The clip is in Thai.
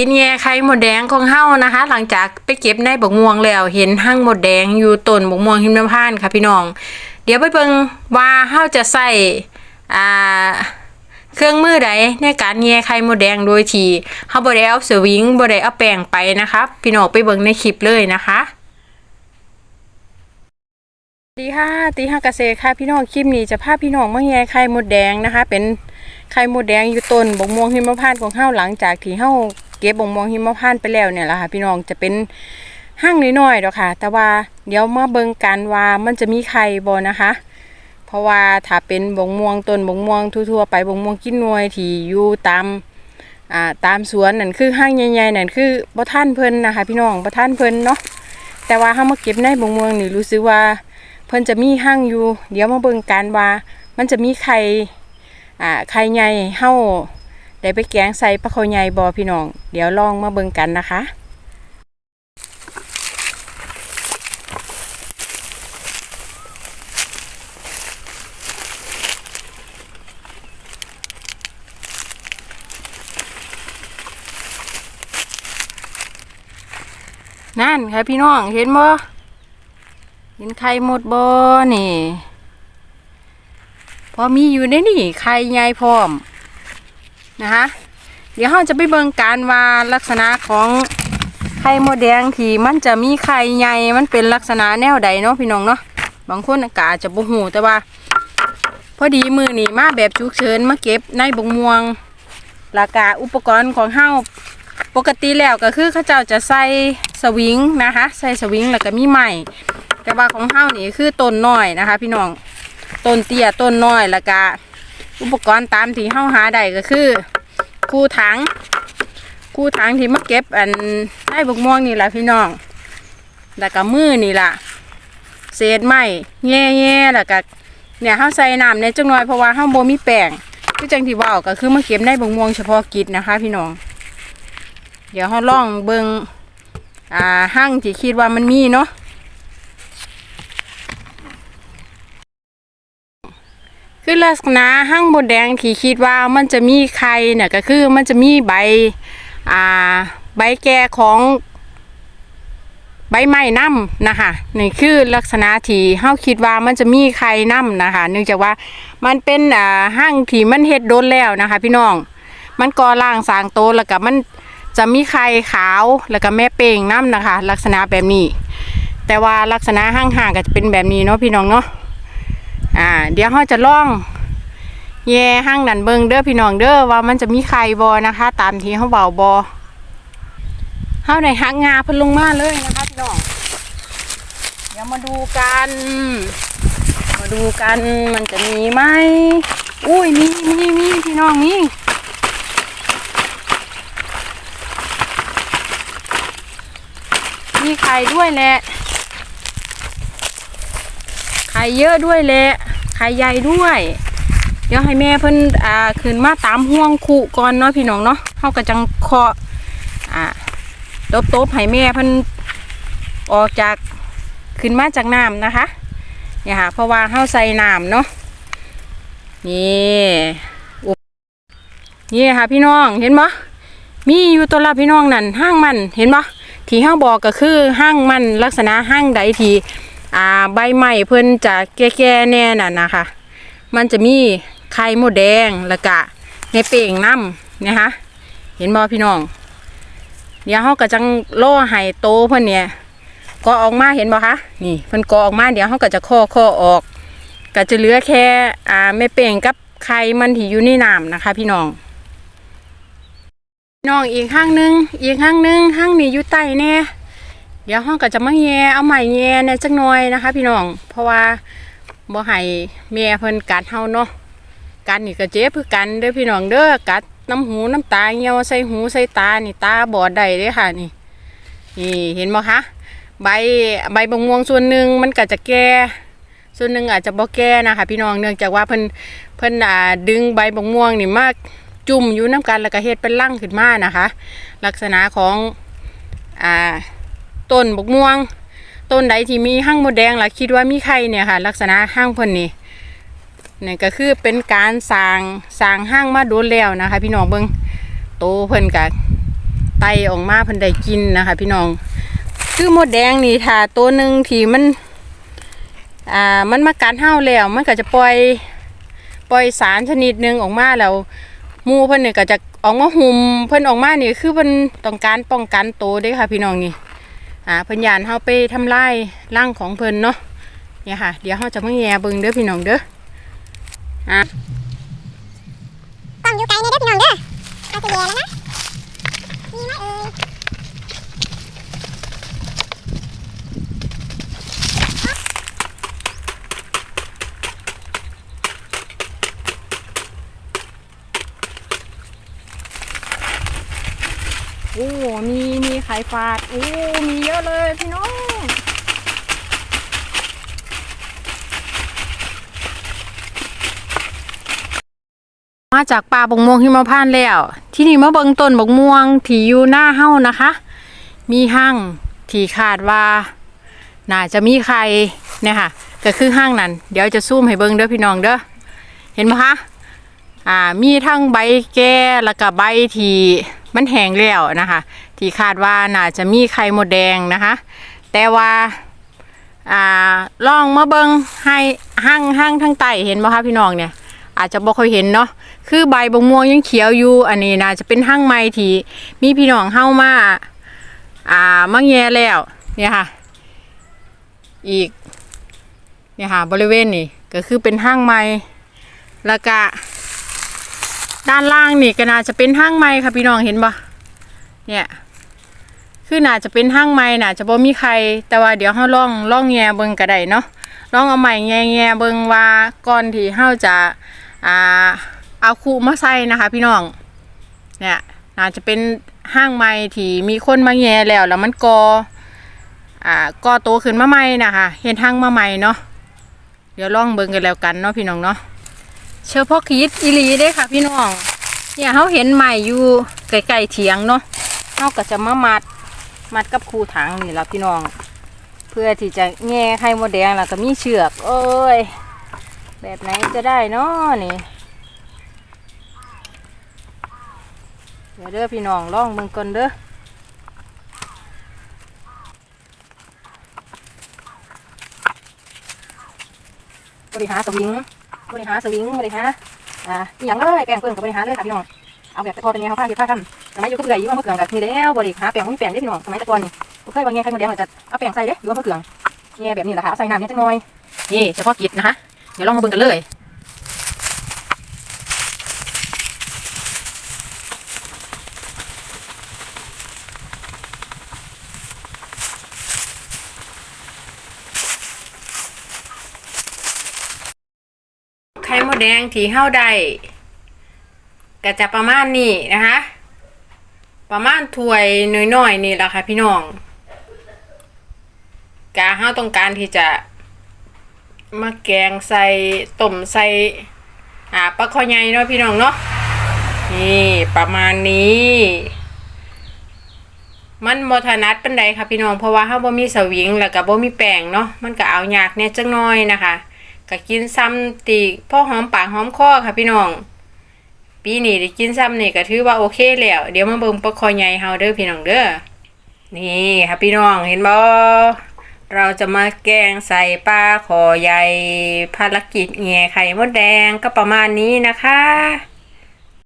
กินแย่ไข่หมดแดงของเฮานะคะ หลังจากไปเก็บในบกม่วงแล้วเห็นหั่งหมดแดงอยู่ต้นบกม่วงหิมพานต์ค่ะพี่น้อง เดี๋ยวไปเบิ่งว่าเฮาจะใส่อ่าเครื่องมือใดในการแย่ไข่หมดแดงโดยที่เฮาบ่ได้เอาสวิงบ่ได้เอาแป้งไปนะคะพี่น้องไปเบิ่งในคลิปเลยนะคะสวัสดีค่ะตีห้าเกษตรค่ะพี่น้องคลิปนี้จะพาพี่น้องมาแย่ไข่หมดแดงนะคะ เป็นไข่หมดแดงอยู่ต้นบกม่วงหิมพานต์ของเฮาหลังจากที่เฮา เก็บบกม่วงหิมพานไปแล้วเนี่ยแหละค่ะ พี่น้องจะเป็นห้างน้อยๆดอกค่ะ แต่ว่าเดี๋ยวมาเบิ่งกันว่ามันจะมีไข่บ่นะคะ เพราะว่าถ้าเป็นบงม่วงต้นบงม่วงทั่วๆไปบงม่วงกินนวยที่อยู่ตามอ่าตามสวนนั่นคือห้างใหญ่ๆนั่นคือบ่ท่านเพิ่นนะคะ พี่น้องบ่ท่านเพิ่นเนาะแต่ว่าเฮามาเก็บในบงม่วงนี่รู้สึกว่าเพิ่นจะมีห้างอยู่ เดี๋ยวมาเบิ่งกันว่ามันจะมีไข่อ่าไข่ใหญ่เฮา ได้ไปแกงใส่ปลาเขาใหญ่บ่พี่น้อง เดี๋ยวลองมาเบิ่งกันนะคะนั่นค่ะพี่น้องเห็นบ่เห็นไข่หมดบ่นี่ พอมีอยู่ในนี่ไข่ใหญ่พร้อม นะคะเดี๋ยวเราจะไปเบิ่งการว่าลักษณะของไข่มดแดงที่มันจะมีไข่ใหญ่ มันเป็นลักษณะแนวใดเนาะพี่น้องเนาะ บางคนก็อาจจะบ่ฮู้แต่ว่า พอดีมือนี่มาแบบฉุกเฉินมาเก็บในบงม่วงราคาอุปกรณ์ของเฮาปกติแล้วก็คือเขาเจ้าจะใส่สวิงนะคะ ใส่สวิงแล้วก็มีไม้แต่ว่าของเฮานี่คือต้นน้อยนะคะ พี่น้อง ต้นเตี้ยต้นน้อยแล้วก็ อุปกรณ์ตามที่เฮาหาได้ก็คือคู่ถังคู่ถังที่มาเก็บอันได้บกม่วงนี่แหละพี่น้องแล้วก็มือนี่ล่ะ เศษไม้แง่ๆแล้วก็เนี่ยเฮาใส่น้ำในจังน้อยเพราะว่าเฮาบ่มีแป้งคือจังที่ว้าก็คือมาเก็บได้บกม่วงเฉพาะกิจนะคะ พี่น้อง เดี๋ยวเขาล่องเบิงอ่าห้างที่คิดว่ามันมีเนาะ คือลักษณะห้างบดแดงที่คิดว่ามันจะมีไข่เนี่ยก็คือมันจะมีใบอ่าใบแก่ของใบไม้น้ำนะคะนี่คือลักษณะที่เฮาคิดว่ามันจะมีไข่น้ำนะคะ เนื่องจากว่ามันเป็นอ่าห้างที่มันเฮ็ดโดนแล้วนะคะ พี่น้องมันก่อร่างสร้างโตแล้วก็มันจะมีไข่ขาวแล้วก็แม่เป่งน้ำนะคะ ลักษณะแบบนี้ แต่ว่าลักษณะห่างๆก็จะเป็นแบบนี้เนาะพี่น้องเนาะ อ่า เดี๋ยวเราจะล่องแย่ห้างนันเบิงเด้อพี่น้องเด้อว่ามันจะมีไข่บอนะคะ ตามที่เขาเบาบอเข้าในหักงาพิ่นลงมาเลยนะคะพี่น้องเดี๋ยวมาดูกัน มาดูกันมันจะมีไหมอุ้ยมีมีมีพี่น้องมีมีไข่ด้วยแหละ ข่เยอะด้วยแหละไข่ใหญ่ด้วย เดี๋ยวให้แม่เพิ่นอ่าขึ้นมาตามห่วงคู่ก่อนเนาะพี่น้องเนาะเฮาก็จังเคาะอ่าตบตบๆให้แม่เพิ่นออกจากขึ้นมาจากน้ำนะคะเนี่ยค่ะเพราะว่าเฮาใส่น้ำเนาะนี่นี่ค่ะพี่น้องเห็นบ่มีอยู่ตัวละพี่น้องนั่นห้างมันเห็นบ่ที่ห้างบอกก็คือห้างมันลักษณะห้างใดที่ อ่าใบไม้เพิ่นจะแก่ๆแน่น่ะนะคะ มันจะมีไข่มดแดงแล้วก็ในเป่งน้ำนะคะเห็นบ่พี่น้องเดี๋ยวเฮาก็จังโล่ให้โตเพิ่อนเนี่ยก็ออกมาเห็นบ่คะนี่เพิ่นก็ออกมาเดี๋ยวเฮาก็จะข้อข้อออกก็จะเหลือแค่อ่าแม่เป่งกับไข่มันที่อยู่ในน้ำนะคะ พี่น้องน้องอีกข้างหนึง อีกข้างหนึงข้างนี้อยู่ใต้แน่ เดี๋ยวห้องก็จะมาแย่เอาใหม่แย่ในจักหน่อยนะคะ พี่น้อง เพราะว่าบ่ให้แม่เพิ่นกัดเฮาเนาะกัดนี่ก็เจ็บคือกันเด้อพี่น้องเด้อกัดน้ำหูน้ำตาเหี่ยวใส่หูใส่ตานี่ตาบอดได้เด้ค่ะนี่นี่เห็นบ่คะใบใบบงม่วงส่วนหนึ่งมันก็จะแก่ส่วนหนึ่งอาจจะบ่แก่นะคะพี่น้องเนื่องจากว่าเพิ่นเพิ่นอ่าดึงใบบงม่วงนี่มาจุ่มอยู่น้ำกันแล้วก็เฮ็ดเป็นลั่งขึ้นมานะคะ ลักษณะของอ่า ต้นบกม่วง ต้นใดที่มีห้างมดแดงล่ะคิดว่ามีไข่เนี่ยค่ะ ลักษณะห้างเพิ่นนี่นี่ก็คือเป็นการสร้างสร้างห้างมาโดนแล้วนะคะ พี่น้องเบิ่งโตเพิ่นก็ไตออกมาเพิ่นได้กินนะคะ พี่น้องคือมดแดงนี่ถ้าตัวหนึ่งที่มันอ่ามันมากัดเห่าแล้ว มันก็จะปล่อยปล่อยสารชนิดหนึ่งออกมาแล้วมูเพิ่นนี่ยก็จะออกมาหุมเพิ่นออกมานี่คือเพิ่นต้องการป้องกันโตัวเด้ค่ะพี่น้องนี่ อ่าเพิ่นยานเฮาไปทำลายร่างของเพิ่นเนาะเนี่ยค่ะ เดี๋ยวเฮาจะมาแย่เบิ่งเด้อพี่น้องเด้ออะต้องอยู่ไกลนี่เด้อพี่น้องเด้อเอาจะแย่แล้วนะมีไหมเอ่ยโอ้มีมี ไข่ฟาดโอ้มีเยอะเลยพี่น้องมาจากป่าบกม่วงหิมพานต์แล้ว ที่นี่มาเบิงต้นบกม่วงที่อยู่หน้าเฮ้านะคะ มีห้างที่คาดว่าน่าจะมีใครเนี่ยค่ะก็คือห้างนั้น เดี๋ยวจะซูมให้เบิงเด้อพี่น้องเด้อเห็นไหมคะอ่ามีทั้งใบแก่แล้วก็ใบที่มันแห้งแล้วนะคะ ที่คาดว่าน่าจะมีไข่มดแดงนะคะ แต่ว่าอ่าลองมาเบิงให้ห้างห้างทั้งไตเห็นไหมคะพี่น้องเนี่ย อาจจะบ่ค่อยเห็นเนาะคือใบบงม่วงยังเขียวอยู่ อันนี้น่าจะเป็นห้างไม้ที่มีพี่น้องเฮามาอ่ามาแย่แล้วเนี่ยค่ะ อีกเนี่ยค่ะบริเวณนี้ก็คือเป็นห้างไม้แล้วก็ด้านล่างนี่ก็น่าจะเป็นห้างไม้ค่ะพี่น้องเห็นปะเนี่ย คือน่าจะเป็นห้างไม้น่าจะบ่มีใคร แต่ว่าเดี๋ยวเฮาลองลองแง่เบิ่งก็ได้เนาะลองเอาไม้แง่แง่เบิ่งว่าก่อนที่เฮาจะอ่าเอาคูมาใส่นะคะ พี่น้องเนี่ยน่าจะเป็นห้างไม้ที่มีคนมาแง่แล้วแล้วมันกออ่ากอโตขึ้นมาใหม่นะคะเห็นห้างมาใหม่เนาะเดี๋ยวลองเบิ่งกันแล้วกันเนาะพี่น้องเนาะเฉพาะคิดอีลีเด้ค่ะ พี่น้องเนี่ยเขาเห็นใหม่อยู่ไกลๆเถียงเนาะเขาก็จะมามัด มัดกับคูถังนี่ละพี่น้อง เพื่อที่จะแง่ไข่มดแดงแล้วก็มีเชือกเอ้ย แบบไหนจะได้เนาะนี่เดี๋ยวเด้อพี่น้องล่องเบิ่งก่อนเด้อบริหารสวิงบริหารสวิงบริหารอ่าอย่างเลยแปลงเพิ่งกับบริหารเลยค่ะพี่น้อง เอาแบบตะกอนเป็นไงเขาผ้าเก็บผ้าทำ สมัยอยู่กับเกลืออยู่ว่าเมื่อเกลือแบบนี้แล้วบริหาแปลงไม่แปลงได้พี่น้องสมัยตะกอนนี่เคยว่าไงใครมาเดียวจะเอาแปลงใส่เด้อยู่ว่าเมื่อเกลือแง่แบบนี้แหละค่ะใส่น้ำนิดหน่อยนี่เฉพาะกิจนะคะเดี๋ยวลองมาเบิ่งกันเลยไข่มดแดงที่เฮาได้ก็จะประมาณนี้นะคะ ประมาณถ้วยน้อยๆนี่แหละค่ะพี่น้องกาเฮาต้องการที่จะมาแกงใส่ต้มใส่อ่าปลาคอใหญ่เนาะพี่น้องเนาะนี่ประมาณนี้ มันบ่ถนัดปานใดค่ะพี่น้องเพราะว่าเฮาบ่มีสวิงแล้วก็บ่มีแป้งเนาะมันก็เอายากแหน่ยจักหน่อยนะคะก็กินซ้ำตีพ่อหอมปากหอมคอค่ะพี่น้อง ปีนี้ได้กินซ้ำนี่ก็ถือว่าโอเคแล้ว เดี๋ยวมาเบิ่งปลาคอใหญ่เฮาเด้อพี่น้องเด้อ นี่ค่ะพี่น้องเห็นบ่เราจะมาแกงใส่ปลาคอใหญ่ภารกิจแง่ไข่มดแดงก็ประมาณนี้นะคะ